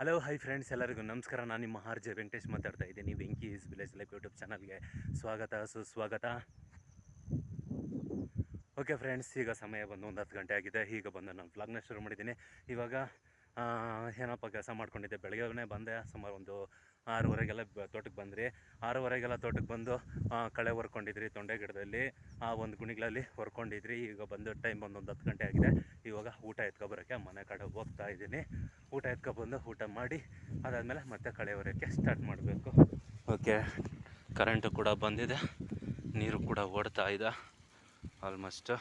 Hello hi friends ಎಲ್ಲರಿಗೂ ನಮಸ್ಕಾರ. ನಾನು ನಿಮ್ಮ ಆರ್ ಜೆ ವೆಂಕಟೇಶ್ ಮಾತಾಡ್ತಾ ಇದ್ದೀನಿ. Venki is village life YouTube ಚಾನಲ್ಗೆ ಸ್ವಾಗತ, ಸುಸ್ವಾಗತ. ಓಕೆ ಫ್ರೆಂಡ್ಸ್ ಈಗ ಸಮಯ ಬಂದು ಒಂದು ಹತ್ತು ಗಂಟೆ ಆಗಿದೆ. ಈಗ ಬಂದು ನಾನು ಬ್ಲಾಗ್ನ ಶುರು ಮಾಡಿದ್ದೀನಿ. ಇವಾಗ ಏನಪ್ಪ ಕೆಲಸ ಮಾಡ್ಕೊಂಡಿದ್ದೆ. ಬೆಳಗ್ಗೆನೇ ಬಂದೆ. ಸುಮಾರು ಒಂದು ಆರೂವರೆಗೆಲ್ಲ ಬ- ತೋಟಕ್ಕೆ ಬಂದ್ರಿ. ಆರೂವರೆಗೆಲ್ಲ ತೋಟಕ್ಕೆ ಬಂದು ಕಳೆ ಹೊರ್ಕೊಂಡಿದ್ರಿ ತೊಂಡೆ ಗಿಡದಲ್ಲಿ ಆ ಒಂದು ಗುಣಿಗಳಲ್ಲಿ ಹೊರ್ಕೊಂಡಿದ್ರಿ. ಈಗ ಬಂದು ಟೈಮ್ ಬಂದು ಒಂದು ಹತ್ತು ಗಂಟೆ ಆಗಿದೆ. ಇವಾಗ ಊಟ ಎತ್ಕೊಬರೋಕ್ಕೆ ಮನೆ ಕಡೆ ಹೋಗ್ತಾ ಇದ್ದೀನಿ. ಊಟ ಎತ್ಕೊಬಂದು ಊಟ ಮಾಡಿ ಅದಾದಮೇಲೆ ಮತ್ತೆ ಕಳೆ ಹೊರೋಕ್ಕೆ ಸ್ಟಾರ್ಟ್ ಮಾಡಬೇಕು. ಓಕೆ ಕರೆಂಟು ಕೂಡ ಬಂದಿದೆ. ನೀರು ಕೂಡ ಓಡ್ತಾ ಇದೆ. ಆಲ್ಮೋಸ್ಟ್.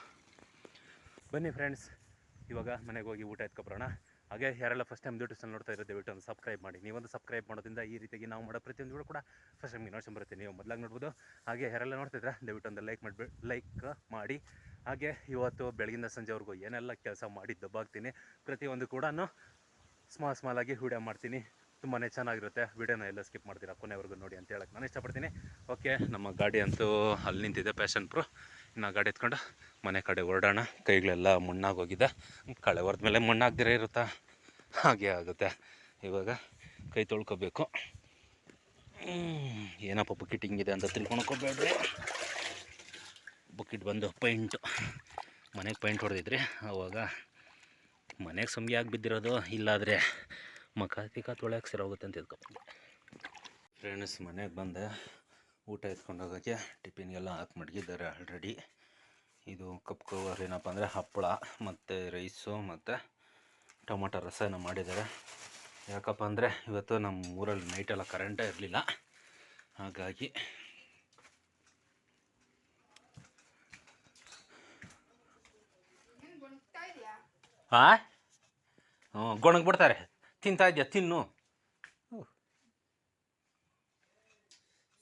ಬನ್ನಿ ಫ್ರೆಂಡ್ಸ್ ಇವಾಗ ಮನೆಗೆ ಹೋಗಿ ಊಟ ಎತ್ಕೊಬರೋಣ. ಹಾಗೆ ಯಾರೆಲ್ಲ ಫಸ್ಟ್ ಟೈಮ್ ಯೂಟ್ಯೂಬ್ ಚಾನಲ್ ನೋಡ್ತಾ ಇರೋ ದಯವಿಟ್ಟು ಒಂದು ಸಬ್ಸ್ಕ್ರೈಬ್ ಮಾಡಿ. ನೀವೊಂದು ಸಬ್ಸ್ಕ್ರೈಬ್ ಮಾಡೋದ್ರಿಂದ ಈ ರೀತಿಯಾಗಿ ನಾವು ಮಾಡೋ ಪ್ರತಿಯೊಂದು ಕೂಡ ಫಸ್ಟ್ ಟೈಮ್ಗೆ ನೋಡ್ಕೊಂಡು ಬರುತ್ತೆ. ನೀವು ಮೊದಲಾಗಿ ನೋಡ್ಬೋದು. ಹಾಗೆ ಯಾರೆಲ್ಲ ನೋಡ್ತಿದ್ರೆ ದಯವಿಟ್ಟು ಒಂದು ಲೈಕ್ ಮಾಡಿ ಲೈಕ್ ಮಾಡಿ. ಹಾಗೆ ಇವತ್ತು ಬೆಳಗಿನ ಸಂಜೆವರೆಗೂ ಏನೆಲ್ಲ ಕೆಲಸ ಮಾಡಿ ದಬ್ಬಾಗ್ತೀನಿ. ಪ್ರತಿಯೊಂದು ಕೂಡ ಸ್ಮಾಲ್ ಸ್ಮಾಲ್ ಆಗಿ ವಿಡಿಯೋ ಮಾಡ್ತೀನಿ. ತುಂಬಾ ಚೆನ್ನಾಗಿರುತ್ತೆ. ವಿಡಿಯೋನ ಎಲ್ಲ ಸ್ಕಿಪ್ ಮಾಡ್ತೀರಾ? ಕೊನೆವರೆಗೂ ನೋಡಿ ಅಂತ ಹೇಳಕ್ಕೆ ನಾನು ಇಷ್ಟಪಡ್ತೀನಿ. ಓಕೆ ನಮ್ಮ ಗಾಡಿ ಅಂತೂ ಅಲ್ಲಿ ನಿಂತಿದೆ ಪ್ಯಾಷನ್ ಪ್ರೋ ಇನ್ನು ಗಾಡಿ ಎತ್ಕೊಂಡು, ಮನೆ ಕಡೆ ಹೊರಡೋಣ. ಕೈಗಳೆಲ್ಲ ಮಣ್ಣಾಗೋಗಿದೆ. ಕಳೆ ಹೊರದ ಮೇಲೆ ಮಣ್ಣಾಗ್ದಿರ ಇರುತ್ತಾ? ಹಾಗೆ ಆಗುತ್ತೆ. ಇವಾಗ ಕೈ ತೊಳ್ಕೊಬೇಕು. ಏನಪ್ಪ ಬಕೆಟ್ ಹಿಂಗಿದೆ ಅಂತ ತಿಳ್ಕೊಳಕೋಬೇಡ್ರಿ ಬಕೆಟ್ ಬಂದು ಪೈಂಟು. ಮನೆಗೆ ಪೈಂಟ್ ಹೊಡೆದಿದ್ರಿ. ಆವಾಗ ಮನೆಗೆ ಸಮಯಾಗಿ ಬಿದ್ದಿರೋದು? ಇಲ್ಲಾದರೆ ಮಕ ತಿಕ್ಕ ತೊಳೆಯಕ್ಕೆ ಸರಿ ಹೋಗುತ್ತೆ ಅಂತ ಎತ್ಕೊಬಂದೆ ಫ್ರೆಂಡ್ಸ್ ಮನೆಗೆ ಬಂದೆ. ಊಟ ಎತ್ಕೊಂಡು ಹೋಗೋಕ್ಕೆ ಟಿಫಿನ್ಗೆಲ್ಲ ಹಾಕಿ ಮಡಗಿದ್ದಾರೆ ಆಲ್ರೆಡಿ ಇದು ಕಪ್ ಕವರ್ ಏನಪ್ಪ ಅಂದರೆ ಹಪ್ಪಳ, ಮತ್ತು ರೈಸು ಮತ್ತು ಟೊಮೊಟೊ ರಸನ ಮಾಡಿದ್ದಾರೆ. ಯಾಕಪ್ಪ ಅಂದರೆ ಇವತ್ತು ನಮ್ಮ ಊರಲ್ಲಿ ನೈಟೆಲ್ಲ ಕರೆಂಟೇ ಇರಲಿಲ್ಲ. ಹಾಗಾಗಿ ಹಾಂ ಹ್ಞೂ ಗೊಣಗ್ಬಿಡ್ತಾರೆ ತಿಂತಾ ಇದೆಯಾ? ತಿನ್ನು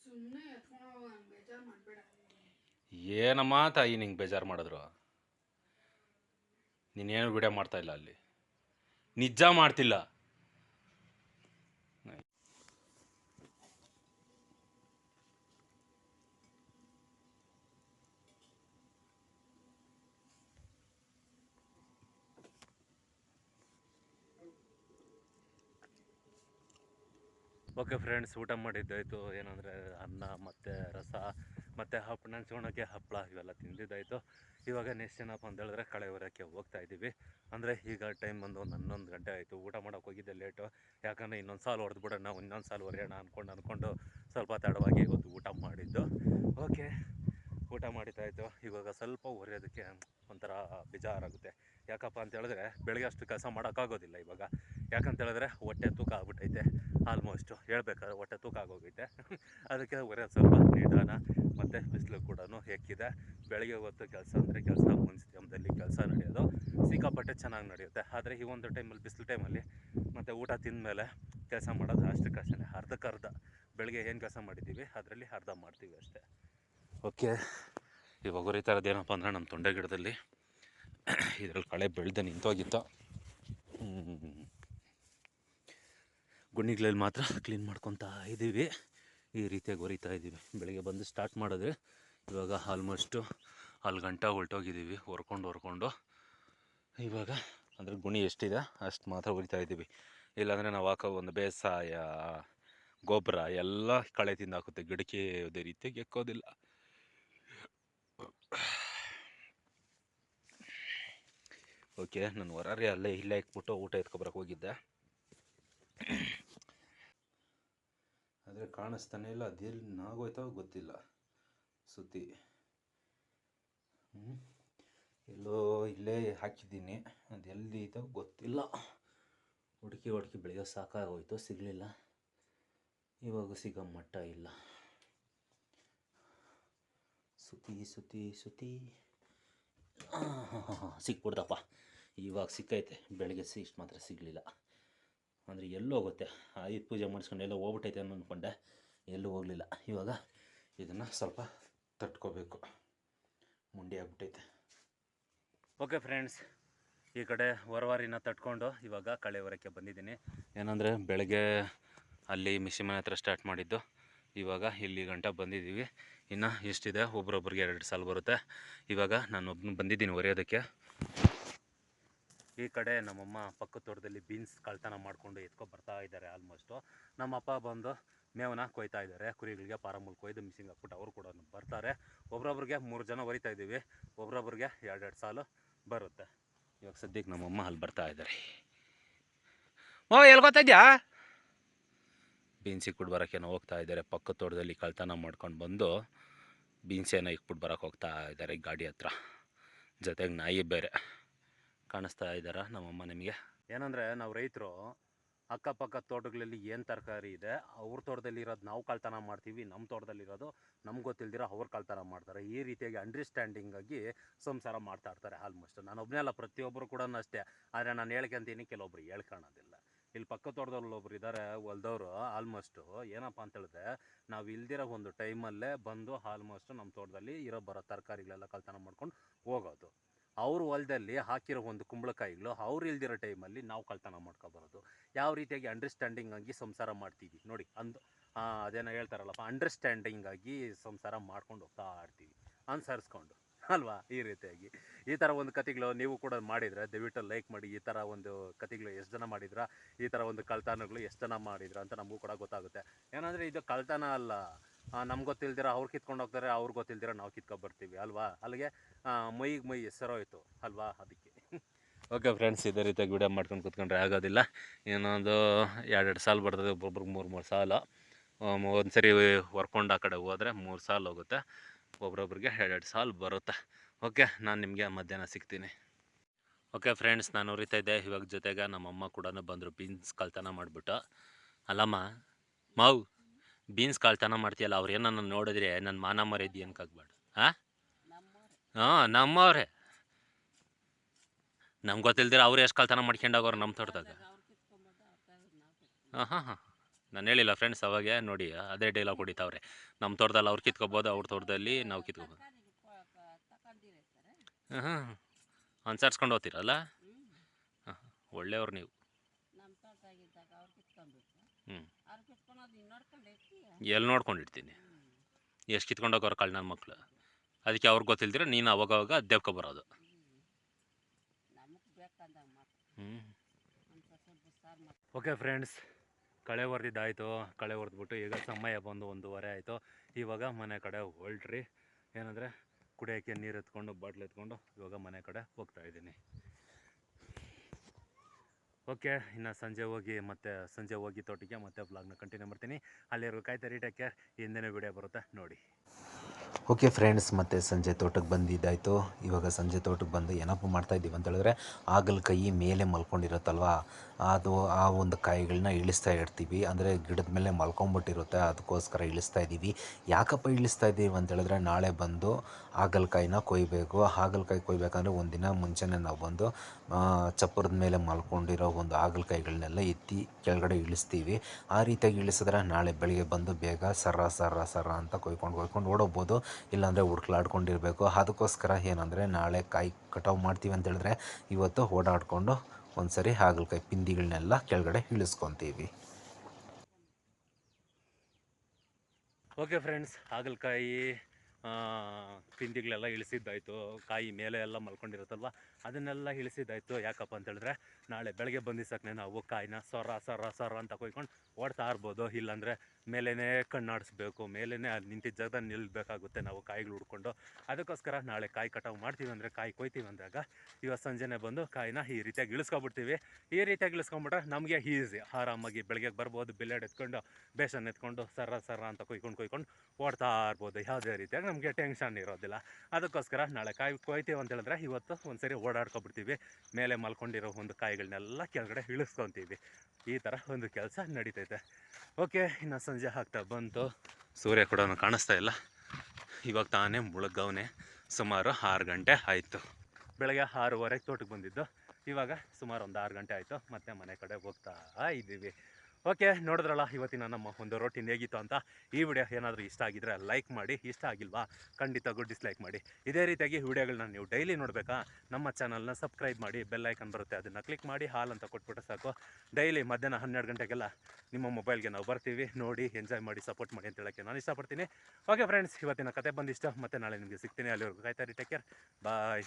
ಸುಮ್ಮನೆ ಎತ್ಕೊಂಡು ಹೋಗೋ ನಂಗೆ ಬೇಜಾರು ಮಾಡಬೇಡ ಏನಮ್ಮ ತಾಯಿ ನಿಂಗೆ ಬೇಜಾರು ಮಾಡಿದ್ರು? ನೀನೇನು ವಿಡಿಯೋ ಮಾಡ್ತಾ ಇಲ್ಲ ಅಲ್ಲಿ? ನಿಜ ಮಾಡ್ತಿಲ್ಲ. ಓಕೆ ಫ್ರೆಂಡ್ಸ್ ಊಟ ಮಾಡಿದ್ದಾಯಿತು. ಏನಂದರೆ ಅನ್ನ, ಮತ್ತು ರಸ. ಮತ್ತು ಹಪ್ಪಳ ನೆಂಚ್ಕೊಳಕ್ಕೆ ಹಪ್ಪಳ ಇವೆಲ್ಲ ತಿಂದಿದ್ದಾಯಿತು. ಇವಾಗ ನೆಕ್ಸ್ಟ್ ಏನಪ್ಪ ಅಂತ ಹೇಳಿದ್ರೆ ಕಳೆ ಹೊರಕ್ಕೆ ಹೋಗ್ತಾ ಇದ್ದೀವಿ. ಅಂದರೆ ಈಗ ಟೈಮ್ ಬಂದು ಒಂದು ಹನ್ನೊಂದು ಗಂಟೆ ಆಯಿತು. ಊಟ ಮಾಡೋಕೆ ಹೋಗಿದ್ದೆ ಲೇಟು ಯಾಕಂದರೆ ಇನ್ನೊಂದು ಸಾಲು ಹೊಡೆದು ಬಿಡೋಣ, ಇನ್ನೊಂದು ಸಾಲು ಹೊರೆಯೋಣ ಅಂದ್ಕೊಂಡು ಅಂದ್ಕೊಂಡು ಸ್ವಲ್ಪ ತಡವಾಗಿ ಇವತ್ತು ಊಟ ಮಾಡಿದ್ದು. ಓಕೆ ಊಟ ಮಾಡಿದ್ದಾಯಿತು. ಇವಾಗ ಸ್ವಲ್ಪ ಹೊರೆಯೋದಕ್ಕೆ ಒಂಥರ ಬೇಜಾರಾಗುತ್ತೆ. ಯಾಕಪ್ಪ ಅಂತ ಹೇಳಿದ್ರೆ ಬೆಳಗ್ಗೆ ಅಷ್ಟು ಕೆಲಸ ಮಾಡೋಕ್ಕಾಗೋದಿಲ್ಲ ಇವಾಗ. ಯಾಕಂತ ಹೇಳಿದ್ರೆ ಹೊಟ್ಟೆ ತೂಕ ಆಗ್ಬಿಟ್ಟೈತೆ ಆಲ್ಮೋಸ್ಟು ಹೇಳ್ಬೇಕಾದ್ರೆ ಹೊಟ್ಟೆ ತೂಕ ಆಗೋಗೈತೆ. ಅದಕ್ಕೆ ಹೊರೆಯೋದು ಸ್ವಲ್ಪ ನಿಧಾನ ಹೆಕ್ಕಿದೆ ಬೆಳಗ್ಗೆ ಹೊತ್ತು ಕೆಲಸ ಅಂದರೆ ಕೆಲಸ ಮುನ್ಸಿಪಂದಲ್ಲಿ ಕೆಲಸ ನಡೆಯೋದು. ಸಿಕ್ಕಾಪಟ್ಟೆ ಚೆನ್ನಾಗಿ ನಡೆಯುತ್ತೆ. ಆದರೆ ಈ ಒಂದು ಟೈಮಲ್ಲಿ, ಬಿಸಿಲು ಟೈಮಲ್ಲಿ ಮತ್ತು ಊಟ ತಿಂದಮೇಲೆ ಕೆಲಸ ಮಾಡೋದು ಅಷ್ಟಕ್ಕಷ್ಟೇ ಅರ್ಧಕ್ಕರ್ಧ ಬೆಳಗ್ಗೆ ಏನು ಕೆಲಸ ಮಾಡಿದ್ದೀವಿ, ಅದರಲ್ಲಿ ಅರ್ಧ ಮಾಡ್ತೀವಿ ಅಷ್ಟೇ. ಓಕೆ. ಇವಾಗ ಉರಿತಾ ಏನಪ್ಪ ಅಂದರೆ ನಮ್ಮ ತೊಂಡೆ ಗಿಡದಲ್ಲಿ ಇದರಲ್ಲಿ ಕಳೆ ಬೆಳೆದ ನಿಂತೋಗಿತ್ತು. ಗುಣಿಗಳಲ್ಲಿ ಮಾತ್ರ ಕ್ಲೀನ್ ಮಾಡ್ಕೊತಾ ಇದ್ದೀವಿ ಈ ರೀತಿಯಾಗಿ ಹೊರಿತಾ ಇದ್ದೀವಿ ಬೆಳಗ್ಗೆ ಬಂದು ಸ್ಟಾರ್ಟ್ ಮಾಡಿದ್ರೆ ಇವಾಗ ಆಲ್ಮೋಸ್ಟು ಅಲ್ಲಿ ಗಂಟೆ ಹೊರಟೋಗಿದ್ದೀವಿ ಹೊರ್ಕೊಂಡು ಹೊರ್ಕೊಂಡು ಇವಾಗ ಅಂದರೆ ಗುಣಿ ಎಷ್ಟಿದೆ, ಅಷ್ಟು ಮಾತ್ರ ಹೊರಿತಾ ಇದ್ದೀವಿ. ಇಲ್ಲಾಂದರೆ ನಾವು ಹಾಕೋ ಒಂದು ಬೇಸಾಯ, ಗೊಬ್ಬರ ಎಲ್ಲ ಕಳೆ ತಿಂದಾಕುತ್ತೆ ಗಿಡಕ್ಕೆ ಯಾವುದೇ ರೀತಿಯಾಗಿ ಎಕ್ಕೋದಿಲ್ಲ ಓಕೆ ನಾನು ಹೊರರೆ ಅಲ್ಲೇ ಇಲ್ಲೇ ಇಟ್ಬಿಟ್ಟು ಊಟ ಎತ್ಕೊಬರಕ್ಕೆ ಹೋಗಿದ್ದೆ. ಆದರೆ ಕಾಣಿಸ್ತಾನೆ ಇಲ್ಲ ಅದೆಲ್ಲಿ ಆಗೋಯ್ತೋ ಗೊತ್ತಿಲ್ಲ. ಸುದ್ದಿ. ಎಲ್ಲೋ ಇಲ್ಲೇ ಹಾಕಿದ್ದೀನಿ. ಅದು ಎಲ್ಲಿ ಇದೋ ಗೊತ್ತಿಲ್ಲ. ಹುಡುಕಿ ಹುಡುಕಿ ಬೆಳೆಯೋ ಸಾಕಾಗೋಯ್ತು ಸಿಗಲಿಲ್ಲ. ಇವಾಗ ಸಿಗೋ ಮಟ್ಟ ಇಲ್ಲ. ಸುತ್ತಿ ಸುತಿ ಸುತ್ತಿ ಸಿಕ್ಬಿಡ್ದಪ್ಪ. ಇವಾಗ ಸಿಕ್ಕೈತೆ. ಬೆಳಗ್ಗೆ ಇಷ್ಟು ಮಾತ್ರ ಸಿಗಲಿಲ್ಲ. ಅಂದರೆ ಎಲ್ಲೋಗುತ್ತೆ ಆಯುಧ ಪೂಜೆ ಮಾಡಿಸ್ಕೊಂಡು ಎಲ್ಲೋ ಹೋಗ್ಬಿಟ್ಟೈತೆ ಅನ್ನೋ ಅಂದ್ಕೊಂಡೆ ಎಲ್ಲೂ ಹೋಗಲಿಲ್ಲ. ಇವಾಗ ಇದನ್ನು ಸ್ವಲ್ಪ ತಟ್ಕೋಬೇಕು. ಮುಂಡಿ ಆಗ್ಬಿಟ್ಟೈತೆ. ಓಕೆ ಫ್ರೆಂಡ್ಸ್ ಈ ಕಡೆ ಹೊರವಾರಿನ ತಟ್ಕೊಂಡು ಇವಾಗ ಕಳೆ ಹೊರಕ್ಕೆ ಬಂದಿದ್ದೀನಿ. ಏನಂದರೆ ಬೆಳಗ್ಗೆ ಅಲ್ಲಿ ಮಿಷಿ ಮನೆ ಹತ್ರ ಸ್ಟಾರ್ಟ್ ಮಾಡಿದ್ದು. ಇವಾಗ ಇಲ್ಲಿ ಗಂಟ ಬಂದಿದ್ದೀವಿ. ಇನ್ನು ಎಷ್ಟಿದೆ ಒಬ್ರೊಬ್ರಿಗೆ ಎರಡು ಸಾಲ ಬರುತ್ತೆ. ಇವಾಗ ನಾನು ಒಬ್ಬನು ಬಂದಿದ್ದೀನಿ ಒರೆಯೋದಕ್ಕೆ. ಈ ಕಡೆ ನಮ್ಮಮ್ಮ ಪಕ್ಕದ ತೋಟದಲ್ಲಿ ಬೀನ್ಸ್ ಕಳ್ತನ ಮಾಡಿಕೊಂಡು ಎತ್ಕೊ ಬರ್ತಾ ಇದ್ದಾರೆ ಆಲ್ಮೋಸ್ಟು ನಮ್ಮಪ್ಪ ಬಂದು ಮೇವನ್ನ ಕೊಯ್ತಾ ಇದ್ದಾರೆ. ಕುರಿಗಳಿಗೆ ಫಾರಮಲ್ಲಿ ಕೊಯ್ದು ಮಿಷಿಂಗ್ ಹಾಕ್ಬಿಟ್ಟು ಅವರು ಕೂಡ ಬರ್ತಾರೆ. ಒಬ್ರೊಬ್ರಿಗೆ ಮೂರು ಜನ ಹೊರಿತಾ ಇದ್ದೀವಿ. ಒಬ್ರೊಬ್ರಿಗೆ ಎರಡೆರಡು ಸಾಲು ಬರುತ್ತೆ. ಇವಾಗ ಸದ್ಯಕ್ಕೆ ನಮ್ಮಮ್ಮ ಅಲ್ಲಿ ಬರ್ತಾ ಇದ್ದಾರೆ. ಓ ಎಲ್ಲಿ ಗೊತ್ತಿದ್ಯಾ ಬೀನ್ಸಿ ಕುಡ್ ಬರೋಕ್ಕೇನೋ ಹೋಗ್ತಾ ಇದ್ದಾರೆ. ಪಕ್ಕದ ತೋಟದಲ್ಲಿ ಕಳ್ತನ ಮಾಡ್ಕೊಂಡು ಬಂದು ಬೀನ್ಸೇನೋ ಇಕ್ಬಿಟ್ಟು ಬರೋಕ್ಕೆ ಹೋಗ್ತಾ ಇದ್ದಾರೆ ಗಾಡಿ ಹತ್ರ. ಜೊತೆಗೆ ನಾಯಿ ಬೇರೆ ಕಾಣಿಸ್ತಾ ಇದ್ದಾರ ನಮ್ಮಮ್ಮ ನಿಮಗೆ? ಏನಂದರೆ, ನಾವು ರೈತರು ಅಕ್ಕಪಕ್ಕ ತೋಟಗಳಲ್ಲಿ ಏನು ತರಕಾರಿ ಇದೆ, ಅವ್ರ ತೋಟದಲ್ಲಿರೋದು ನಾವು ಕಳ್ತನ ಮಾಡ್ತೀವಿ ನಮ್ಮ ತೋಟದಲ್ಲಿರೋದು ನಮ್ಗೆ ಗೊತ್ತಿಲ್ದಿರೋ ಅವ್ರು ಕಳ್ತನ ಮಾಡ್ತಾರೆ. ಈ ರೀತಿಯಾಗಿ ಅಂಡರ್ಸ್ಟ್ಯಾಂಡಿಂಗ್ ಆಗಿ ಸಂಸಾರ ಮಾಡ್ತಾ ಇರ್ತಾರೆ ಆಲ್ಮೋಸ್ಟ್ ನಾನು ಒಬ್ಬನೇ ಅಲ್ಲ ಪ್ರತಿಯೊಬ್ಬರು ಕೂಡ ಅಷ್ಟೇ. ಆದರೆ ನಾನು ಹೇಳ್ಕೊಂತೀನಿ ಕೆಲವೊಬ್ರು ಹೇಳ್ಕೊಳೋದಿಲ್ಲ. ಇಲ್ಲಿ ಪಕ್ಕ ತೋಟದಲ್ಲಿ ಒಬ್ರು ಇದ್ದಾರೆ ಹೊಲ್ದವರು ಆಲ್ಮೋಸ್ಟು ಏನಪ್ಪ ಅಂತ ಹೇಳಿದ್ರೆ, ನಾವು ಇಲ್ದಿರೋ ಒಂದು ಟೈಮಲ್ಲೇ ಬಂದು ಆಲ್ಮೋಸ್ಟ್ ನಮ್ಮ ತೋಟದಲ್ಲಿ ಇರೋ ಬರೋ ತರಕಾರಿಗಳೆಲ್ಲ ಕಳ್ತನ ಮಾಡ್ಕೊಂಡು ಹೋಗೋದು. ಅವ್ರ ಹೊಲದಲ್ಲಿ ಹಾಕಿರೋ ಒಂದು ಕುಂಬಳಕಾಯಿಗಳು ಅವ್ರು ಇಲ್ದಿರೋ ಟೈಮಲ್ಲಿ ನಾವು ಕಳ್ತನ ಮಾಡ್ಕೊಬರೋದು. ಯಾವ ರೀತಿಯಾಗಿ ಅಂಡರ್ಸ್ಟ್ಯಾಂಡಿಂಗ್ ಆಗಿ ಸಂಸಾರ ಮಾಡ್ತೀವಿ. ನೋಡಿ, ಅಂದು ಅದೇನೋ ಹೇಳ್ತಾರಲ್ಲಪ್ಪ ಅಂಡರ್ಸ್ಟ್ಯಾಂಡಿಂಗ್ ಆಗಿ ಸಂಸಾರ ಮಾಡ್ಕೊಂಡು ಹೋಗ್ತಾ ಆಡ್ತೀವಿ ಅನುಸರಿಸ್ಕೊಂಡು, ಅಲ್ವಾ? ಈ ರೀತಿಯಾಗಿ. ಈ ಥರ ಒಂದು ಕತೆಗಳು ನೀವು ಕೂಡ ಮಾಡಿದರೆ, ದಯವಿಟ್ಟು ಲೈಕ್ ಮಾಡಿ, ಈ ಥರ ಒಂದು ಕತೆಗಳು ಎಷ್ಟು ಜನ ಮಾಡಿದ್ರ, ಈ ಥರ ಒಂದು ಕಳ್ತನಗಳು ಎಷ್ಟು ಜನ ಮಾಡಿದ್ರ ಅಂತ ನಮಗೂ ಕೂಡ ಗೊತ್ತಾಗುತ್ತೆ. ಏನಂದರೆ ಇದು ಕಳ್ತನ ಅಲ್ಲ. ನಮ್ಗೆ ಗೊತ್ತಿಲ್ದಿರ ಅವ್ರು ಕಿತ್ಕೊಂಡು ಹೋಗ್ತಾರೆ ಅವ್ರಿಗೆ ಗೊತ್ತಿಲ್ದಿರ ನಾವು ಕಿತ್ಕೊ ಬರ್ತೀವಿ, ಅಲ್ವಾ? ಅಲ್ಲಿಗೆ ಮೈಗೆ ಮೈ ಹೆಸರೋಯ್ತು, ಅಲ್ವಾ? ಅದಕ್ಕೆ. ಓಕೆ ಫ್ರೆಂಡ್ಸ್ ಇದೇ ರೀತಿಯಾಗಿ ವಿಡಿಯೋ ಮಾಡ್ಕೊಂಡು ಕೂತ್ಕೊಂಡ್ರೆ ಆಗೋದಿಲ್ಲ. ಇನ್ನೊಂದು ಎರಡೆರಡು ಸಾಲು ಬರ್ತದೆ ಒಬ್ಬೊಬ್ರಿಗೆ ಮೂರು ಮೂರು ಸಾಲ. ಒಂದು ಸರಿ ವರ್ಕೊಂಡು ಆ ಕಡೆ ಹೋದರೆ ಮೂರು ಸಾಲ ಹೋಗುತ್ತೆ. ಒಬ್ರೊಬ್ರಿಗೆ ಎರಡೆರಡು ಸಾಲು ಬರುತ್ತೆ. ಓಕೆ ನಾನು ನಿಮಗೆ ಮಧ್ಯಾಹ್ನ ಸಿಗ್ತೀನಿ. ಓಕೆ ಫ್ರೆಂಡ್ಸ್ ನಾನು ಉರಿತಾ ಇದ್ದೆ. ಇವಾಗ ಜೊತೆಗೆ ನಮ್ಮಮ್ಮ ಕೂಡ ಬಂದರು ಬೀನ್ಸ್ ಕಳ್ತನ ಮಾಡಿಬಿಟ್ಟು. ಅಲ್ಲಮ್ಮ, ಮಾವು? ಬೀನ್ಸ್ ಕಳ್ತನ ಮಾಡ್ತೀಯಲ್ಲ, ಅವ್ರು ಏನನ್ನ ನೋಡಿದ್ರೆ ನನ್ನ ಮಾನ ಮರ್ಯಾದಿ ಅನ್ಕಾಗ್ಬಾರ್ದು ಹಾಂ ಹಾಂ, ನಮ್ಮವ್ರೆ. ನಮ್ಗೆ ಗೊತ್ತಿಲ್ದಿರ ಅವ್ರು ಎಷ್ಟು ಕಳ್ತನ ಮಾಡ್ಕೊಂಡಾಗೋರು ನಮ್ಮ ತೋಟದಾಗ. ಹಾಂ ಹಾಂ ಹಾಂ. ನಾನು ಹೇಳಿಲ್ಲ ಫ್ರೆಂಡ್ಸ್ ಅವಾಗೆ, ನೋಡಿ, ಅದೇ ಡೈಲಾಗ್ ಹೊಡಿತಾವ್ರೆ. ನಮ್ಮ ತೋಟದಲ್ಲಿ ಅವ್ರು ಕಿತ್ಕೊಬೋದು, ಅವ್ರ ತೋಟದಲ್ಲಿ ನಾವು ಕಿತ್ಕೊಬೋದು. ಹಾಂ ಹಾಂ ಅನ್ಸರ್ಸ್ಕೊಂಡು ಹೋಗ್ತೀರಲ್ಲ? ಹಾಂ. ಒಳ್ಳೆಯವ್ರು ನೀವು ನಮ್ಮ ತೋಟದಾಗಿದ್ದಾಗ ಅವ್ರು ಕಿತ್ಕೊಂಡ್ಬಿಟ್ರು ಹ್ಞೂ ಅವ್ರು ಕಿತ್ಕೊಳೋದು ನೀನು ನೋಡ್ಕೊಂಡು ಇರ್ತೀಯ ಎಲ್ಲಿ ನೋಡ್ಕೊಂಡಿರ್ತೀನಿ. ಎಷ್ಟು ಕಿತ್ಕೊಂಡೋಗೋರು ಕಳ್ಳ ನನ್ನ ಮಕ್ಕಳು ಅದಕ್ಕೆ ಅವ್ರಿಗೆ ಗೊತ್ತಿಲ್ದಿರ ನೀನು ಅವಾಗವಾಗ ದೇವ್ಕೊ ಬರೋದು. ಹ್ಞೂ ಓಕೆ ಫ್ರೆಂಡ್ಸ್ ಕಳೆ ಹೊರ್ದಿದ್ದಾಯಿತು ಕಳೆ ಹೊರ್ದ್ಬಿಟ್ಟು ಈಗ ಸಮಯ ಬಂದು ಒಂದೂವರೆ ಆಯಿತು. ಇವಾಗ ಮನೆ ಕಡೆ ಹೊರಟ್ರಿ. ಏನಂದರೆ ಕುಡಿಯೋಕ್ಕೆ ನೀರು ಎತ್ಕೊಂಡು ಬಾಟ್ಲು ಎತ್ಕೊಂಡು ಇವಾಗ ಮನೆ ಕಡೆ ಹೋಗ್ತಾ ಇದ್ದೀನಿ. ಓಕೆ, ಇನ್ನು ಸಂಜೆ ಹೋಗಿ ಮತ್ತೆ, ಸಂಜೆ ಹೋಗಿ ತೋಟಿಗೆ ಮತ್ತೆ ಬ್ಲಾಗ್ನ ಕಂಟಿನ್ಯೂ ಮಾಡ್ತೀನಿ. ಅಲ್ಲಿರೋ ಕಾಯ್ತಾ ಟೇಕ್ ಕೇರ್ ಹಿಂದಿನ ವಿಡಿಯೋ ಬರುತ್ತೆ ನೋಡಿ. ಓಕೆ ಫ್ರೆಂಡ್ಸ್, ಮತ್ತು ಸಂಜೆ ತೋಟಕ್ಕೆ ಬಂದಿದ್ದಾಯಿತು. ಇವಾಗ ಸಂಜೆ ತೋಟಕ್ಕೆ ಬಂದು ಏನಪ್ಪ ಮಾಡ್ತಾ ಇದ್ದೀವಿ ಅಂತ ಹೇಳಿದ್ರೆ ಹಾಗಲಕಾಯಿ ಮೇಲೆ ಮಲ್ಕೊಂಡಿರುತ್ತಲ್ವ? ಅದು ಆ ಒಂದು ಕಾಯಿಗಳನ್ನ ಇಳಿಸ್ತಾ ಇರ್ತೀವಿ. ಅಂದರೆ ಗಿಡದ ಮೇಲೆ ಮಲ್ಕೊಂಬಿಟ್ಟಿರುತ್ತೆ, ಅದಕ್ಕೋಸ್ಕರ ಇಳಿಸ್ತಾ ಇದ್ದೀವಿ. ಯಾಕಪ್ಪ ಇಳಿಸ್ತಾ ಇದ್ದೀವಿ ಅಂತ ಹೇಳಿದ್ರೆ, ನಾಳೆ ಬಂದು ಹಾಗಲಕಾಯಿನ ಕೊಯ್ಬೇಕು. ಹಾಗಲಕಾಯಿ ಕೊಯ್ಬೇಕಂದ್ರೆ ಒಂದಿನ ಮುಂಚೆನೇ ನಾವು ಬಂದು ಚಪ್ಪರದ ಮೇಲೆ ಮಲ್ಕೊಂಡಿರೋ ಒಂದು ಆಗಲಕಾಯಿಗಳನ್ನೆಲ್ಲ ಎತ್ತಿ ಕೆಳಗಡೆ ಇಳಿಸ್ತೀವಿ. ಆ ರೀತಿಯಾಗಿ ಇಳಿಸಿದ್ರೆ ನಾಳೆ ಬೆಳಿಗ್ಗೆ ಬಂದು ಬೇಗ ಸರ್ರ ಸರ್ರ ಸರ್ರ ಅಂತ ಕೊಯ್ಕೊಂಡು ಕೊಯ್ಕೊಂಡು ಓಡೋಗ್ಬೋದು. ಇಲ್ಲಾಂದರೆ ಹುಡ್ಕ್ಲಾಡ್ಕೊಂಡಿರ್ಬೇಕು. ಅದಕ್ಕೋಸ್ಕರ ಏನಂದರೆ ನಾಳೆ ಕಾಯಿ ಕಟಾವು ಮಾಡ್ತೀವಿ ಅಂತ ಹೇಳಿದ್ರೆ ಇವತ್ತು ಓಡಾಡಿಕೊಂಡು ಒಂದ್ಸರಿ ಹಾಗಲಕಾಯಿ ಪಿಂದಿಗಳನ್ನೆಲ್ಲ ಕೆಳಗಡೆ ಇಳಿಸ್ಕೊತೀವಿ. ಓಕೆ ಫ್ರೆಂಡ್ಸ್, ಹಾಗಲಕಾಯಿ ಪಿಂದಿಗಳೆಲ್ಲ ಇಳಿಸಿದ್ದಾಯಿತು. ಕಾಯಿ ಮೇಲೆ ಎಲ್ಲ ಮಲ್ಕೊಂಡಿರುತ್ತಲ್ವ? ಅದನ್ನೆಲ್ಲ ಇಳಿಸಿದ್ದಾಯಿತು. ಯಾಕಪ್ಪ ಅಂತ ಹೇಳಿದ್ರೆ ನಾಳೆ ಬೆಳಗ್ಗೆ ಬಂದಿಸಕ್ಕೆ ನಾವು ಕಾಯಿನ ಸೊರ ಸೊರ ಸೊರ ಅಂತ ಕೊಯ್ಕೊಂಡು ಓಡ್ತಾ ಇರ್ಬೋದು. ಇಲ್ಲಾಂದರೆ ಮೇಲೇ ಕಣ್ಣಾಡಿಸ್ಬೇಕು ಮೇಲೇ ಅಲ್ಲಿ ನಿಂತಿದ್ದ ಜಾಗದಲ್ಲಿ ನಿಲ್ಲಬೇಕಾಗುತ್ತೆ ನಾವು ಕಾಯಿಗಳು ಹುಡ್ಕೊಂಡು ಅದಕ್ಕೋಸ್ಕರ ನಾಳೆ ಕಾಯಿ ಕಟಾವು ಮಾಡ್ತೀವಿ ಅಂದರೆ ಕಾಯಿ ಕೊಯ್ತೀವಿ ಅಂದಾಗ ಇವತ್ತು ಸಂಜೆನೇ ಬಂದು ಕಾಯಿನ ಈ ರೀತಿಯಾಗಿ ಇಳಿಸ್ಕೊಬಿಡ್ತೀವಿ. ಈ ರೀತಿಯಾಗಿ ಇಳಿಸ್ಕೊಂಬಿಟ್ರೆ ನಮಗೆ ಈಸಿ. ಆರಾಮಾಗಿ ಬೆಳಗ್ಗೆ ಬರ್ಬೋದು, ಬಿಲ್ಲೆಡ್ ಎತ್ಕೊಂಡು ಬೇಸನ್ ಎತ್ಕೊಂಡು ಸರ ಸರ ಅಂತ ಕೊಯ್ಕೊಂಡು ಕೊಯ್ಕೊಂಡು ಓಡ್ತಾ ಇರ್ಬೋದು. ಯಾವುದೇ ರೀತಿಯಾಗಿ ನಮಗೆ ಟೆನ್ಷನ್ ಇರೋದಿಲ್ಲ. ಅದಕ್ಕೋಸ್ಕರ ನಾಳೆ ಕಾಯಿ ಕೊಯ್ತೀವಿ ಅಂತ ಹೇಳಿದ್ರೆ ಇವತ್ತು ಒಂದ್ಸರಿ ಓಡಾಡ್ಕೊಬಿಡ್ತೀವಿ. ಮೇಲೆ ಮಲ್ಕೊಂಡಿರೋ ಒಂದು ಕಾಯಿಗಳನ್ನೆಲ್ಲ ಕೆಳಗಡೆ ಇಳಿಸ್ಕೊತೀವಿ. ಈ ಥರ ಒಂದು ಕೆಲಸ ನಡೀತೈತೆ. ಓಕೆ, ಇನ್ನು ಸಂಜೆ ಆಗ್ತಾ ಬಂತು. ಸೂರ್ಯ ಕೂಡ ಕಾಣಿಸ್ತಾ ಇಲ್ಲ. ಇವಾಗ ತಾನೇ ಮುಳುಗವನೆ ಸುಮಾರು ಆರು ಗಂಟೆ ಆಯಿತು. ಬೆಳಗ್ಗೆ ಆರೂವರೆಗೆ ತೋಟಕ್ಕೆ ಬಂದಿದ್ದು. ಇವಾಗ ಸುಮಾರು ಒಂದು ಆರು ಗಂಟೆ ಆಯಿತು. ಮತ್ತೆ ಮನೆ ಕಡೆ ಹೋಗ್ತಾ ಇದ್ದೀವಿ ಓಕೆ, ನೋಡಿದ್ರಲ್ಲ, ಇವತ್ತಿನ ನಮ್ಮ ಒಂದು ರೋಟಿನ್ ಹೇಗಿತ್ತು ಅಂತ? ಈ ವಿಡಿಯೋ ಏನಾದರೂ ಇಷ್ಟ ಆಗಿದ್ರೆ ಲೈಕ್ ಮಾಡಿ, ಇಷ್ಟ ಆಗಿಲ್ವಾ, ಖಂಡಿತ ಗುಡ್ ಡಿಸ್ಲೈಕ್ ಮಾಡಿ. ಇದೇ ರೀತಿಯಾಗಿ ವಿಡಿಯೋಗಳನ್ನ ನೀವು ಡೈಲಿ ನೋಡಬೇಕಾ? ನಮ್ಮ ಚಾನಲ್ನ ಸಬ್ಸ್ಕ್ರೈಬ್ ಮಾಡಿ ಬೆಲ್ ಐಕನ್ ಬರುತ್ತೆ, ಅದನ್ನು ಕ್ಲಿಕ್ ಮಾಡಿ, ಹಾಲ್ ಅಂತ ಕೊಟ್ಬಿಟ್ಟು ಸಾಕು. ಡೈಲಿ ಮಧ್ಯಾಹ್ನ ಹನ್ನೆರಡು ಗಂಟೆಗೆಲ್ಲ ನಿಮ್ಮ ಮೊಬೈಲ್ಗೆ ನಾವು ಬರ್ತೀವಿ. ನೋಡಿ ಎಂಜಾಯ್ ಮಾಡಿ ಸಪೋರ್ಟ್ ಮಾಡಿ ಅಂತ ಹೇಳೋಕ್ಕೆ ನಾನು ಇಷ್ಟಪಡ್ತೀನಿ. ಓಕೆ ಫ್ರೆಂಡ್ಸ್ ಇವತ್ತಿನ ಕತೆ ಬಂದಿಷ್ಟು. ಮತ್ತೆ ನಾಳೆ ನಿಮಗೆ ಸಿಗ್ತೀನಿ. ಅಲ್ಲಿವರೆಗೂ ಕಾಯ್ತಾ ಟೇಕ್ ಕೇರ್ ಬಾಯ್